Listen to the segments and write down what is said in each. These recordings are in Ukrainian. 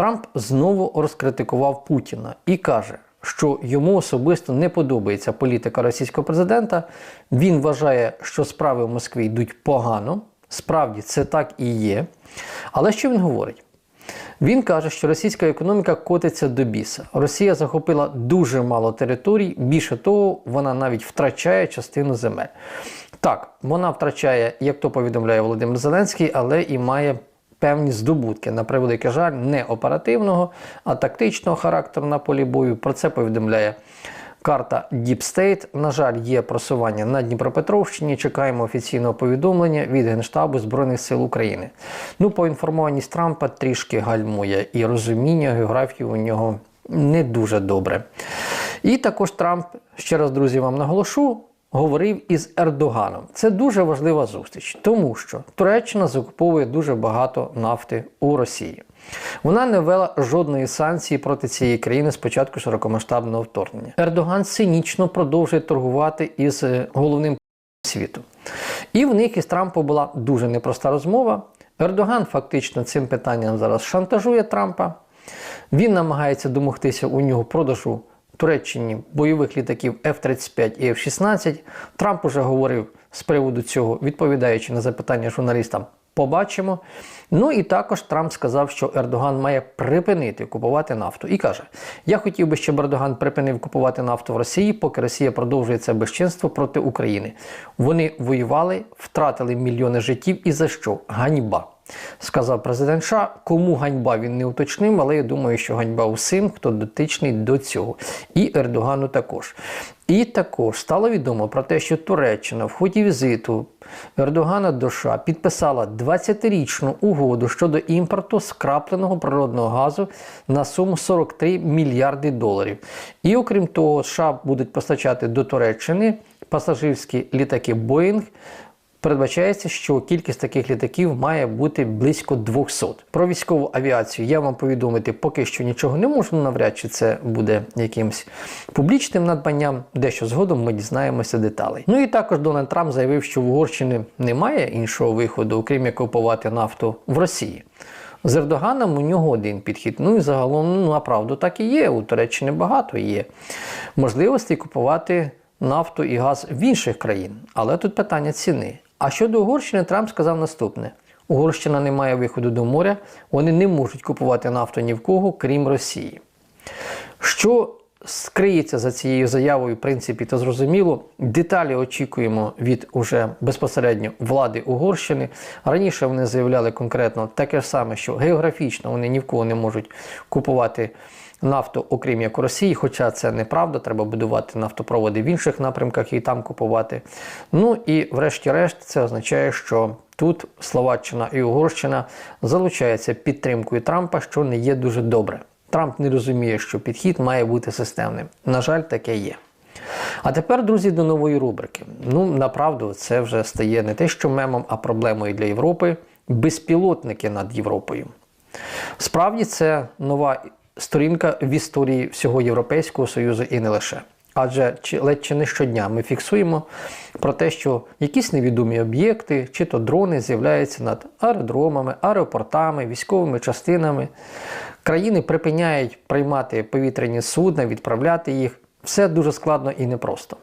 Трамп знову розкритикував Путіна і каже, що йому особисто не подобається політика російського президента. Він вважає, що справи в Москві йдуть погано. Справді це так і є. Але що він говорить? Він каже, що російська економіка котиться до біса. Росія захопила дуже мало територій, більше того, вона навіть втрачає частину земель. Так, вона втрачає, як то повідомляє Володимир Зеленський, але і має певні здобутки, на превеликий жаль, не оперативного, а тактичного характеру на полі бою. Про це повідомляє. Карта Deep State. На жаль, є просування на Дніпропетровщині. Чекаємо офіційного повідомлення від Генштабу Збройних сил України. Ну, поінформованість Трампа трішки гальмує і розуміння географії у нього не дуже добре. І також Трамп, ще раз, друзі, вам наголошу. Говорив із Ердоганом. Це дуже важлива зустріч, тому що Туреччина закуповує дуже багато нафти у Росії. Вона не ввела жодної санкції проти цієї країни з початку широкомасштабного вторгнення. Ердоган цинічно продовжує торгувати із е, головним світу. І в них із Трампом була дуже непроста розмова. Ердоган фактично цим питанням зараз шантажує Трампа. Він намагається домогтися у нього продажу Туреччині бойових літаків F-35 і F-16. Трамп уже говорив з приводу цього, відповідаючи на запитання журналістам. Побачимо. Ну і також Трамп сказав, що Ердоган має припинити купувати нафту. І каже: Я хотів би, щоб Ердоган припинив купувати нафту в Росії, поки Росія продовжує це безчинство проти України. Вони воювали, втратили мільйони життів. І за що? Ганьба. Сказав президент США, кому ганьба він не уточнив, але я думаю, що ганьба усім, хто дотичний до цього. І Ердогану також. І також стало відомо про те, що Туреччина в ході візиту Ердогана до США підписала 20-річну угоду щодо імпорту скрапленого природного газу на суму 43 мільярди доларів. І окрім того, США будуть постачати до Туреччини пасажирські літаки Боїнг. Передбачається, що кількість таких літаків має бути близько 200. Про військову авіацію я вам повідомити поки що нічого не можу. Навряд чи це буде якимось публічним надбанням. Дещо згодом ми дізнаємося деталей. Ну і також Дональд Трамп заявив, що в Угорщині немає іншого виходу, окрім як купувати нафту в Росії. З Ердоганом у нього один підхід. Ну і загалом, ну направду так і є. У Туреччини багато є можливостей купувати нафту і газ в інших країн. Але тут питання ціни. А щодо Угорщини, Трамп сказав наступне: Угорщина не має виходу до моря, вони не можуть купувати нафту ні в кого, крім Росії. Що скриється за цією заявою, в принципі, то зрозуміло. Деталі очікуємо від уже безпосередньо влади Угорщини. Раніше вони заявляли конкретно таке ж саме, що географічно вони ні в кого не можуть купувати нафту, окрім як у Росії, хоча це неправда, треба будувати нафтопроводи в інших напрямках і там купувати. Ну і врешті-решт, це означає, що тут Словаччина і Угорщина залучаються підтримкою Трампа, що не є дуже добре. Трамп не розуміє, що підхід має бути системним. На жаль, таке є. А тепер, друзі, до нової рубрики. Ну, направду, це вже стає не те, що мемом, а проблемою для Європи безпілотники над Європою. Справді, це нова сторінка в історії всього Європейського Союзу і не лише. Адже ледь чи не щодня ми фіксуємо про те, що якісь невідомі об'єкти, чи то дрони з'являються над аеродромами, аеропортами, військовими частинами. Країни припиняють приймати повітряні судна, відправляти їх. Все дуже складно і непросто.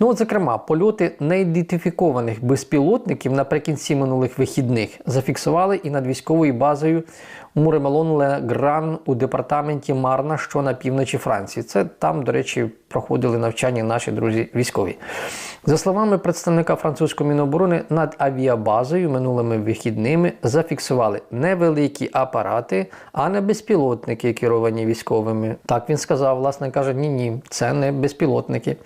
Ну, от, зокрема, польоти неідентифікованих безпілотників наприкінці минулих вихідних зафіксували і над військовою базою Муремелон Легран у департаменті Марна, що на півночі Франції. Це там, до речі, проходили навчання наші друзі військові. За словами представника французької міноборони, над авіабазою минулими вихідними зафіксували невеликі апарати, а не безпілотники, керовані військовими. Так він сказав, власне каже, ні, ні, це не безпілотники.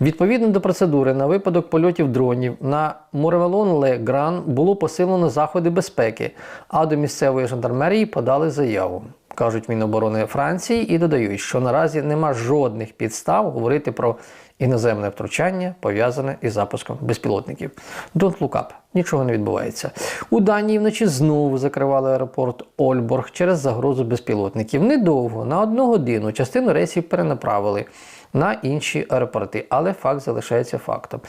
Відповідно до процедури, на випадок польотів дронів на Муревелон Ле було посилено заходи безпеки, а до місцевої жандармерії подали заяву. Кажуть Міноборони Франції і додають, що наразі нема жодних підстав говорити про іноземне втручання, пов'язане із запуском безпілотників. Don't look up. Нічого не відбувається. У Данії вночі знову закривали аеропорт Ольборг через загрозу безпілотників. Недовго, на одну годину, частину рейсів перенаправили. На інші аеропорти, але факт залишається фактом.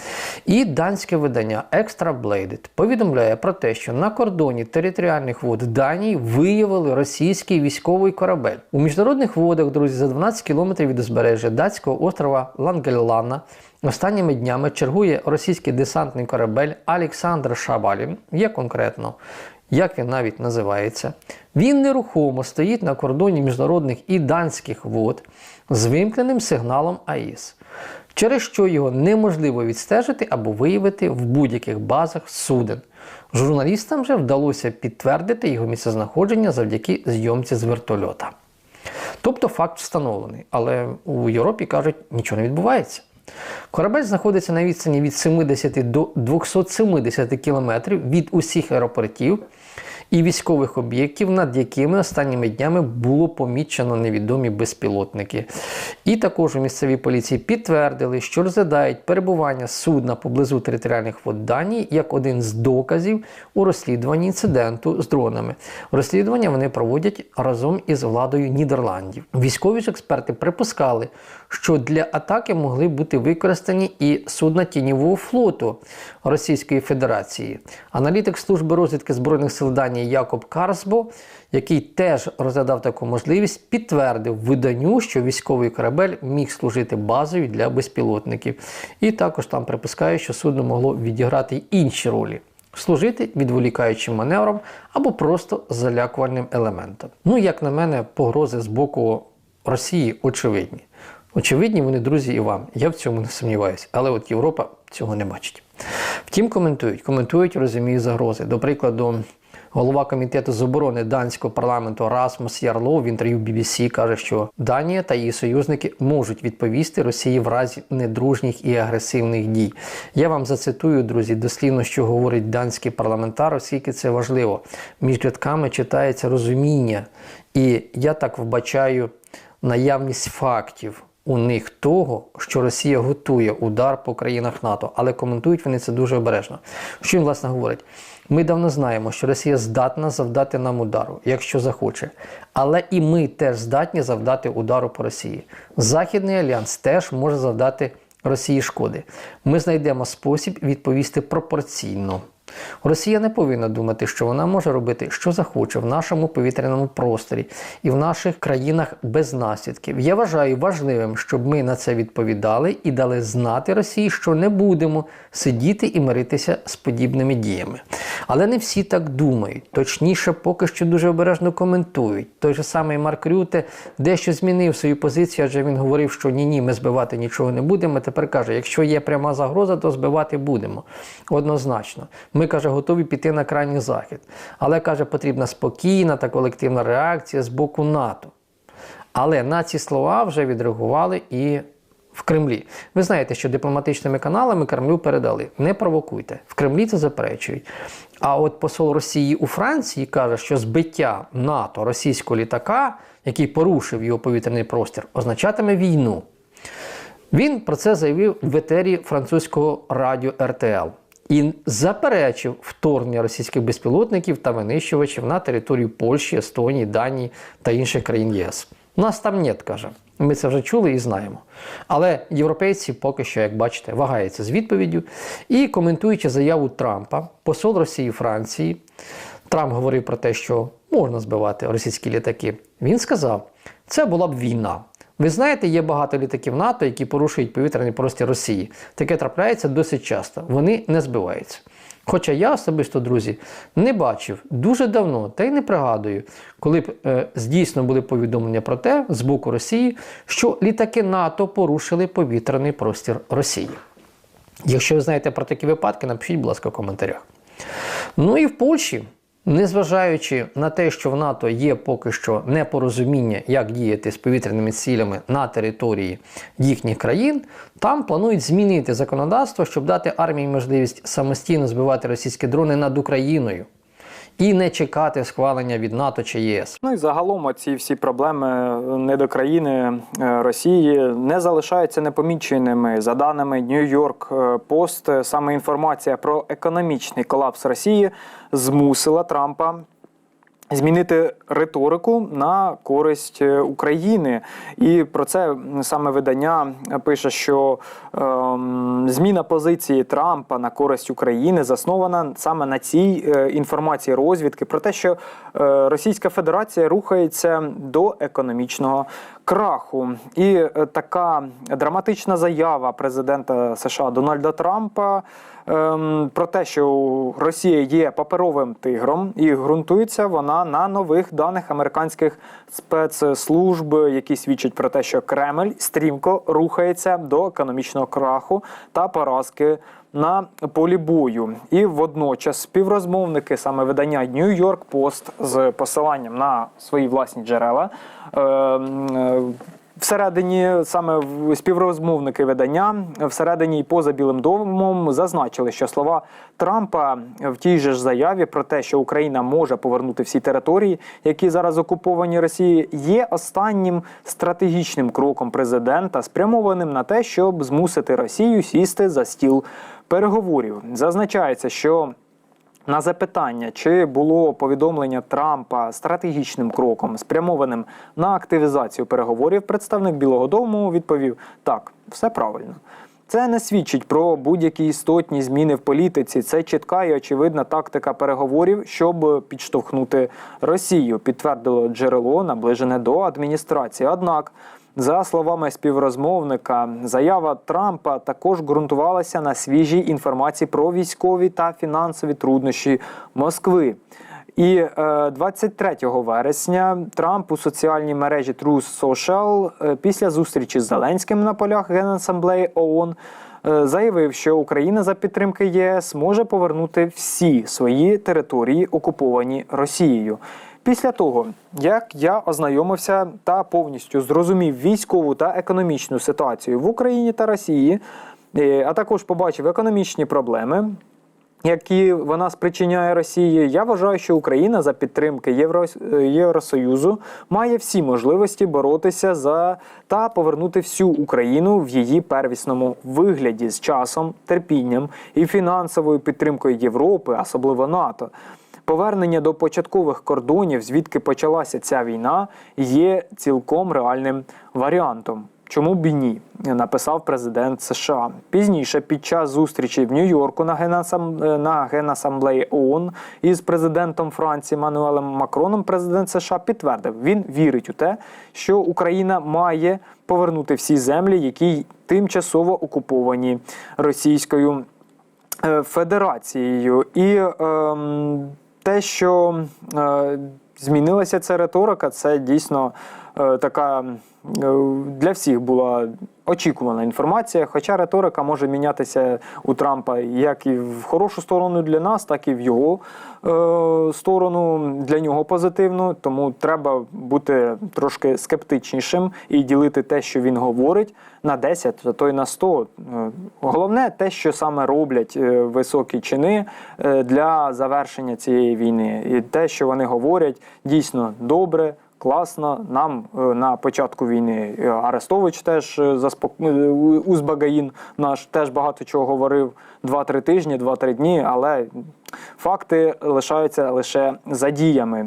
І данське видання Extra Bladed повідомляє про те, що на кордоні територіальних вод Данії виявили російський військовий корабель. У міжнародних водах, друзі, за 12 кілометрів від узбережжя датського острова Лангеллана Останніми днями чергує російський десантний корабель Олександр Шабалін. Є конкретно, як він навіть називається. Він нерухомо стоїть на кордоні міжнародних і данських вод з вимкненим сигналом АІС, через що його неможливо відстежити або виявити в будь-яких базах суден. Журналістам вже вдалося підтвердити його місцезнаходження завдяки зйомці з вертольота. Тобто факт встановлений, але у Європі кажуть, нічого не відбувається. Корабель знаходиться на відстані від 70 до 270 кілометрів від усіх аеропортів і військових об'єктів, над якими останніми днями було помічено невідомі безпілотники. І також у місцевій поліції підтвердили, що розглядають перебування судна поблизу територіальних вод Данії як один з доказів у розслідуванні інциденту з дронами. Розслідування вони проводять разом із владою Нідерландів. Військові ж експерти припускали, що для атаки могли бути використані і судна тіньового флоту Російської Федерації. Аналітик служби розвідки збройних сил Данії Якоб Карсбо, який теж розглядав таку можливість, підтвердив виданню, що військовий корабель міг служити базою для безпілотників. І також там припускає, що судно могло відіграти й інші ролі. Служити відволікаючим маневром або просто залякувальним елементом. Ну, як на мене, погрози з боку Росії очевидні. Очевидні вони, друзі, і вам. Я в цьому не сумніваюся. Але от Європа цього не бачить. Втім, коментують, коментують, розуміють загрози. До прикладу, голова комітету з оборони данського парламенту Расмус Ярло в інтерв'ю BBC каже, що Данія та її союзники можуть відповісти Росії в разі недружніх і агресивних дій. Я вам зацитую, друзі, дослівно, що говорить данський парламентар, оскільки це важливо. Між рядками читається розуміння, і я так вбачаю наявність фактів у них того, що Росія готує удар по країнах НАТО, але коментують вони це дуже обережно. Що він власне говорить? Ми давно знаємо, що Росія здатна завдати нам удару, якщо захоче. Але і ми теж здатні завдати удару по Росії. Західний альянс теж може завдати Росії шкоди. Ми знайдемо спосіб відповісти пропорційно. Росія не повинна думати, що вона може робити, що захоче в нашому повітряному просторі і в наших країнах без наслідків. Я вважаю важливим, щоб ми на це відповідали і дали знати Росії, що не будемо сидіти і миритися з подібними діями. Але не всі так думають. Точніше, поки що дуже обережно коментують. Той же самий Марк Рюте дещо змінив свою позицію, адже він говорив, що ні, ні, ми збивати нічого не будемо. Тепер каже, якщо є пряма загроза, то збивати будемо. Однозначно. Ми каже, готові піти на крайній захід. Але каже, потрібна спокійна та колективна реакція з боку НАТО. Але на ці слова вже відреагували і в Кремлі. Ви знаєте, що дипломатичними каналами Кремлю передали: не провокуйте. В Кремлі це заперечують. А от посол Росії у Франції каже, що збиття НАТО російського літака, який порушив його повітряний простір, означатиме війну. Він про це заявив в етері французького радіо РТЛ і заперечив вторгнення російських безпілотників та винищувачів на територію Польщі, Естонії, Данії та інших країн ЄС. Нас там нет, каже. Ми це вже чули і знаємо. Але європейці поки що, як бачите, вагаються з відповіддю. І коментуючи заяву Трампа, посол Росії Франції, Трамп говорив про те, що можна збивати російські літаки. Він сказав, це була б війна. Ви знаєте, є багато літаків НАТО, які порушують повітряний простір Росії. Таке трапляється досить часто. Вони не збиваються. Хоча я особисто, друзі, не бачив дуже давно, та й не пригадую, коли б е, здійсно були повідомлення про те з боку Росії, що літаки НАТО порушили повітряний простір Росії. Якщо ви знаєте про такі випадки, напишіть, будь ласка, в коментарях. Ну і в Польщі, незважаючи на те, що в НАТО є поки що непорозуміння, як діяти з повітряними цілями на території їхніх країн, там планують змінити законодавство, щоб дати армії можливість самостійно збивати російські дрони над Україною. І не чекати схвалення від НАТО чи ЄС. Ну і загалом ці всі проблеми недокраїни країни Росії не залишаються непоміченими. За даними Нью-Йорк Пост, саме інформація про економічний колапс Росії змусила Трампа Змінити риторику на користь е, України, і про це саме видання пише, що ем, зміна позиції Трампа на користь України заснована саме на цій е, інформації розвідки про те, що е, Російська Федерація рухається до економічного краху. І е, така драматична заява президента США Дональда Трампа ем, про те, що Росія є паперовим тигром, і ґрунтується вона на нових даних американських спецслужб, які свідчать про те, що Кремль стрімко рухається до економічного краху та поразки. На полі бою, і водночас співрозмовники саме видання New York Post з посиланням на свої власні джерела е, е, Всередині саме співрозмовники видання всередині і поза Білим домом зазначили, що слова Трампа в тій же ж заяві про те, що Україна може повернути всі території, які зараз окуповані Росією, є останнім стратегічним кроком президента, спрямованим на те, щоб змусити Росію сісти за стіл переговорів. Зазначається, що на запитання, чи було повідомлення Трампа стратегічним кроком, спрямованим на активізацію переговорів, представник Білого Дому відповів: так, все правильно. Це не свідчить про будь-які істотні зміни в політиці. Це чітка і очевидна тактика переговорів, щоб підштовхнути Росію, підтвердило джерело, наближене до адміністрації. Однак, за словами співрозмовника, заява Трампа також ґрунтувалася на свіжій інформації про військові та фінансові труднощі Москви. І е, 23 вересня Трамп у соціальній мережі Truth Social е, після зустрічі з Зеленським на полях Генасамблеї ООН е, заявив, що Україна за підтримки ЄС може повернути всі свої території, окуповані Росією. Після того, як я ознайомився та повністю зрозумів військову та економічну ситуацію в Україні та Росії, е, а також побачив економічні проблеми, які вона спричиняє Росії, я вважаю, що Україна за підтримки Євро... Євросоюзу має всі можливості боротися за та повернути всю Україну в її первісному вигляді з часом, терпінням і фінансовою підтримкою Європи, особливо НАТО. Повернення до початкових кордонів, звідки почалася ця війна, є цілком реальним варіантом. Чому б і ні? написав президент США. Пізніше, під час зустрічі в Нью-Йорку на Генасам... на Генасамблеї ООН із президентом Франції Мануелем Макроном, президент США підтвердив, він вірить у те, що Україна має повернути всі землі, які тимчасово окуповані Російською е, Федерацією. І ем, те, що е, змінилася ця риторика, це дійсно е, така для всіх була очікувана інформація. Хоча риторика може мінятися у Трампа як і в хорошу сторону для нас, так і в його е, сторону для нього позитивну. Тому треба бути трошки скептичнішим і ділити те, що він говорить, на 10, а то й на 100. Е, Головне те, що саме роблять е, високі чини е, для завершення цієї війни, і те, що вони говорять, дійсно добре. Класно, нам е, на початку війни е, Арестович теж е, заспок... Узбагаїн наш теж багато чого говорив 2-3 тижні, 2-3 дні, але факти лишаються лише за діями.